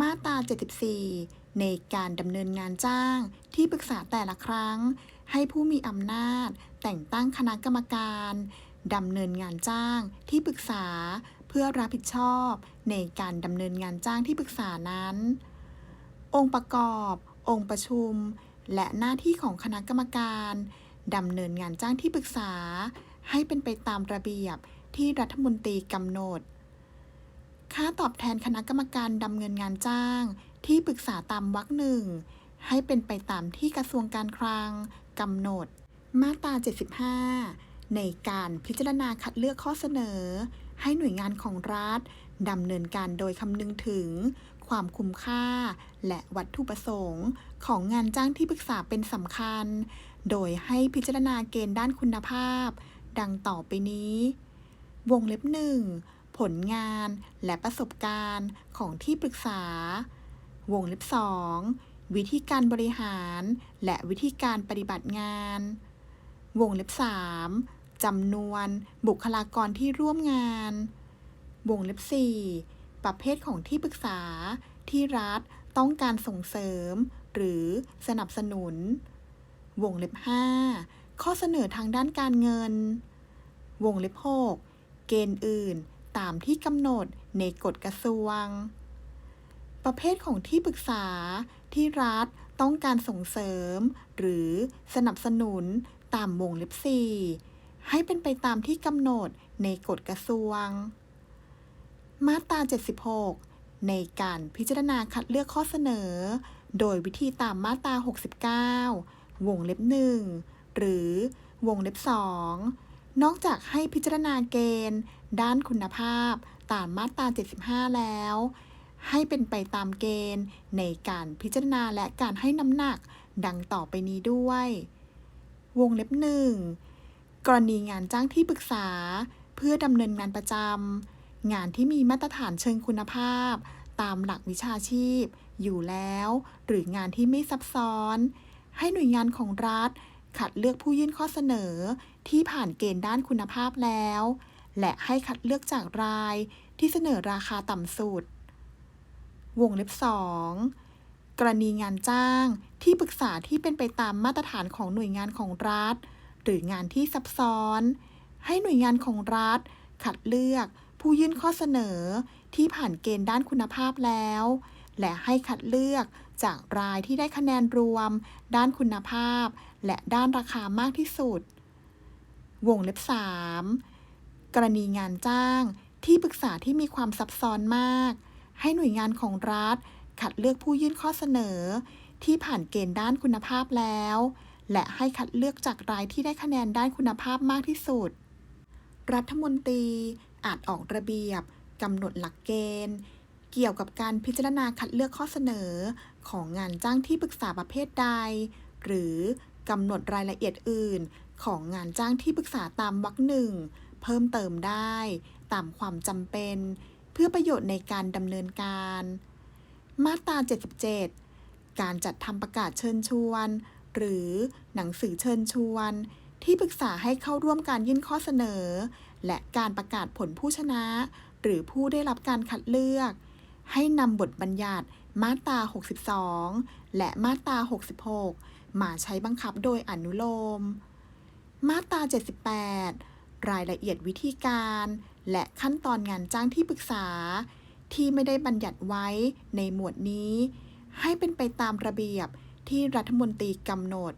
มาตรา 74 ในการดำเนินงานจ้างที่ปรึกษาแต่ละครั้ง ให้ผู้มีอำนาจ แต่งตั้งคณะกรรมการดำเนินงานจ้างที่ปรึกษาเพื่อรับผิดชอบ ในการดำเนินงานจ้างที่ปรึกษานั้น องค์ประกอบ องค์ประชุม และหน้าที่ของคณะกรรมการดำเนินงานจ้างที่ปรึกษา ให้เป็นไปตามระเบียบที่รัฐมนตรีกำหนด ค่าตอบแทนคณะกรรมการดำเนินงานจ้าง ที่ปรึกษาตามวรรคหนึ่งให้เป็นไปตามที่กระทรวงการคลังกำหนด มาตรา 75 ในการพิจารณาคัดเลือกข้อเสนอ ให้หน่วยงานของรัฐดำเนินการโดยคำนึงถึง ความคุ้มค่า และวัตถุประสงค์ ของงานจ้างที่ปรึกษาเป็นสำคัญ โดยให้พิจารณาเกณฑ์ด้านคุณภาพ ดังต่อไปนี้ วงเล็บหนึ่ง ผลงานและประสบการณ์ของที่ปรึกษา วงเล็บสองวิธีการบริหาร และวิธีการปฏิบัติงาน วงเล็บสามจำนวน บุคลากรที่ร่วมงาน วงเล็บสี่ประเภทของที่ปรึกษาที่รัฐต้องการส่งเสริม หรือสนับสนุน วงเล็บห้าข้อเสนอทางด้านการเงิน วงเล็บ 6 เกณฑ์อื่น ตามที่กำหนดในกฎกระทรวง ประเภทของที่ปรึกษาที่รัฐต้องการส่งเสริม หรือสนับสนุนตามวงเล็บ4ให้เป็นไปตามที่กำหนดในกฎกระทรวง มาตรา 76 ในการพิจารณาคัดเลือกข้อเสนอ โดยวิธีตามมาตรา 69 วงเล็บ 1 หรือวงเล็บ 2 นอกจากให้พิจารณาเกณฑ์ ด้านคุณภาพ ตามมาตรา 75 แล้ว ให้เป็นไปตามเกณฑ์ ในการพิจารณาและการให้น้ำหนัก ดังต่อไปนี้ด้วย วงเล็บหนึ่งกรณีงานจ้างที่ปรึกษา เพื่อดำเนินงานประจำงานที่มีมาตรฐานเชิงคุณภาพ ตามหลักวิชาชีพ อยู่แล้ว หรืองานที่ไม่ซับซ้อน ให้หน่วยงานของรัฐ คัดเลือกผู้ยื่นข้อเสนอที่ผ่านเกณฑ์ด้านคุณภาพแล้ว และให้คัดเลือกจากรายที่เสนอราคาต่ำสุด วงเล็บ 2 กรณีงานจ้างที่ปรึกษาที่เป็นไปตามมาตรฐานของหน่วยงานของรัฐ หรืองานที่ซับซ้อน ให้หน่วยงานของรัฐ คัดเลือกผู้ยื่นข้อเสนอที่ผ่านเกณฑ์ด้านคุณภาพแล้ว และให้คัดเลือกจากรายที่ได้คะแนนรวม ด้านคุณภาพ และด้านราคามากที่สุด วงเล็บ 3 กรณีงานจ้าง ที่ปรึกษาที่มีความซับซ้อนมาก ให้หน่วยงานของรัฐ คัดเลือกผู้ยื่นข้อเสนอ ที่ผ่านเกณฑ์ด้านคุณภาพแล้ว และให้คัดเลือกจากรายที่ได้คะแนนด้านคุณภาพมากที่สุด รัฐมนตรีอาจออกระเบียบกำหนดหลักเกณฑ์ เกี่ยวกับการพิจารณาคัดเลือกข้อเสนอ ของงานจ้างที่ปรึกษาประเภทใด หรือกำหนดรายละเอียดอื่น ของงานจ้างที่ปรึกษาตามวรรคหนึ่งเพิ่มเติมได้ ตามความจำเป็น เพื่อประโยชน์ในการดำเนินการ มาตรา 77 การจัดทำประกาศเชิญชวน หรือหนังสือเชิญชวน ที่ปรึกษาให้เข้าร่วมการยื่นข้อเสนอ และการประกาศผลผู้ชนะ หรือผู้ได้รับการคัดเลือก ให้นำบทบัญญัติมาตรา 62 และมาตรา 66 มาใช้บังคับโดยอนุโลม มาตรา 78 รายละเอียดวิธีการ และขั้นตอนงานจ้างที่ปรึกษา ที่ไม่ได้บัญญัติไว้ในหมวดนี้ ให้เป็นไปตามระเบียบที่รัฐมนตรีกำหนด